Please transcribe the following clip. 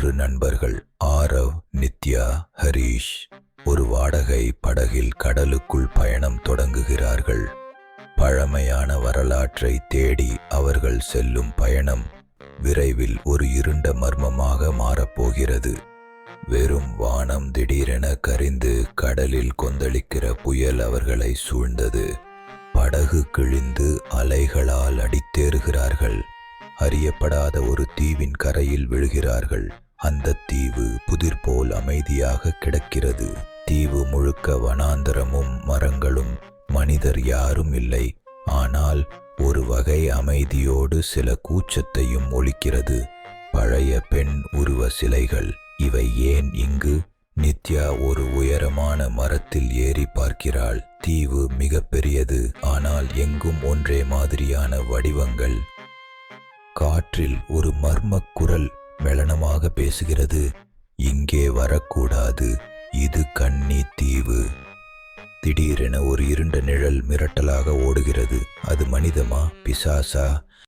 மூன்று நண்பர்கள் ஆரவ் நித்யா ஹரீஷ் ஒரு வாடகை படகில் கடலுக்குள் பயணம் தொடங்குகிறார்கள். பழமையான வரலாற்றை தேடி அவர்கள் செல்லும் பயணம் விரைவில் ஒரு இருண்ட மர்மமாக மாறப்போகிறது. வெறும் வானம் திடீரென கரிந்து கடலில் கொந்தளிக்கிற புயல் அவர்களை சூழ்ந்தது. படகு கிழிந்து அலைகளால் அடித்தேறுகிறார்கள். அறியப்படாத ஒரு தீவின் கரையில் விழுகிறார்கள். அந்த தீவு புதிர் போல் அமைதியாக கிடக்கிறது. தீவு முழுக்க வனாந்தரமும் மரங்களும் மனிதர் யாரும் இல்லை. ஆனால் ஒரு வகை அமைதியோடு சில கூச்சத்தையும் ஒழிக்கிறது. பழைய பெண் உருவ சிலைகள் இவை ஏன் இங்கு? நித்யா ஒரு உயரமான மரத்தில் ஏறி பார்க்கிறாள். தீவு மிக பெரியது ஆனால் எங்கும் ஒன்றே மாதிரியான வடிவங்கள். காற்றில் ஒரு மர்மக் குரல் மெளனமாக பேசுகிறது. இங்கே வரக்கூடாது. இது கன்னி தீவு. திடீரென ஒரு இருண்ட நிழல் மிரட்டலாக ஓடுகிறது. அது மனிதமா? பிசாசா?